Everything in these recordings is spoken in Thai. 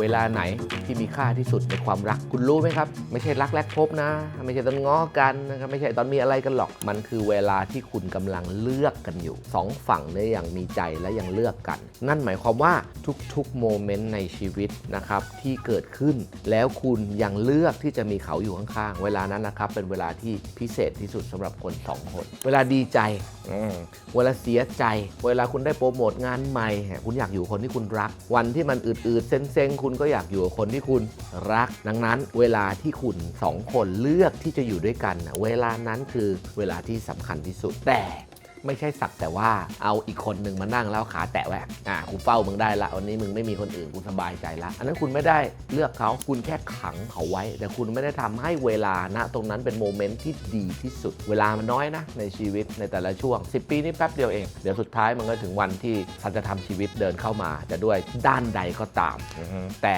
เวลาไหนที่มีค่าที่สุดในความรัก คุณรู้ไหมครับ ไม่ใช่รักแรกพบนะ ไม่ใช่ตอนง้อกันนะครับไม่ใช่ตอนมีอะไรกันหรอก มันคือเวลาที่คุณกำลังเลือกกันอยู่สองฝั่งเนี่ยยังมีใจและยังเลือกกัน นั่นหมายความว่าทุกๆโมเมนต์ในชีวิตนะครับที่เกิดขึ้น แล้วคุณยังเลือกที่จะมีเขาอยู่ข้างๆเวลานั้นนะครับเป็นเวลาที่พิเศษที่สุดสำหรับคนสองคนเวลาดีใจ เวลาเสียใจ เวลาคุณได้โปรโมทงานใหม่ คุณอยากอยู่คนที่คุณรัก วันที่มันอืดๆ เซ็งๆ คุณก็อยากอยู่กับคนที่คุณรัก ดังนั้นเวลาที่คุณสองคนเลือกที่จะอยู่ด้วยกัน เวลานั้นคือเวลาที่สำคัญที่สุดแต่ ไม่ใช่สักแต่ว่าเอาอีกคนหนึ่งมานั่งแล้วขาแตะแหวกอะกูเฝ้ามึงได้ละวันนี้มึงไม่มีคนอื่นกูสบายใจละอันนั้นคุณไม่ได้เลือกเขาคุณแค่ขังเขาไว้ แต่คุณไม่ได้ทำให้เวลาณตรงนั้นเป็นโมเมนต์ที่ดีที่สุด เวลามันน้อยนะในชีวิตในแต่ละช่วง 10 ปีนี่แป๊บเดียวเอง เดี๋ยวสุดท้ายมันก็ถึงวันที่สัจธรรมชีวิตเดินเข้ามาจะด้วยด้านใดก็ตามอือฮึแต่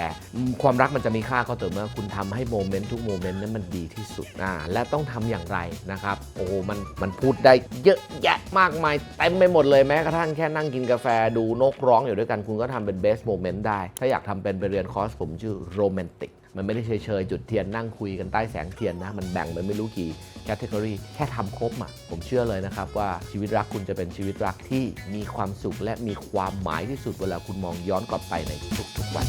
ความรักมันจะมีค่าก็ต่อเมื่อคุณทำให้โมเมนต์ทุกโมเมนต์นั้นมันดีที่สุดอ่าและต้องทำอย่างไรนะครับ โอ้โหมันมันพูดได้เยอะแยะมากมายเต็มไปหมดเลยแม้กระทั่งแค่นั่งกินกาแฟดูนกร้องอยู่ด้วยกันคุณก็ทำเป็นเบสโมเมนต์ได้ ถ้าอยากทำเป็นไปเรียนคอร์สผมชื่อโรแมนติกมันไม่ได้เฉยๆจุดเทียนนั่งคุยกันใต้แสงเทียนนะ มันแบ่งเป็นไม่รู้กี่แคตตากรีแค่ทำครบอะผมเชื่อเลยนะครับว่าชีวิตรักคุณจะเป็นชีวิตรักที่มีความสุขและมีความหมายที่สุดเวลาคุณมองย้อนกลับไปในทุกๆวัน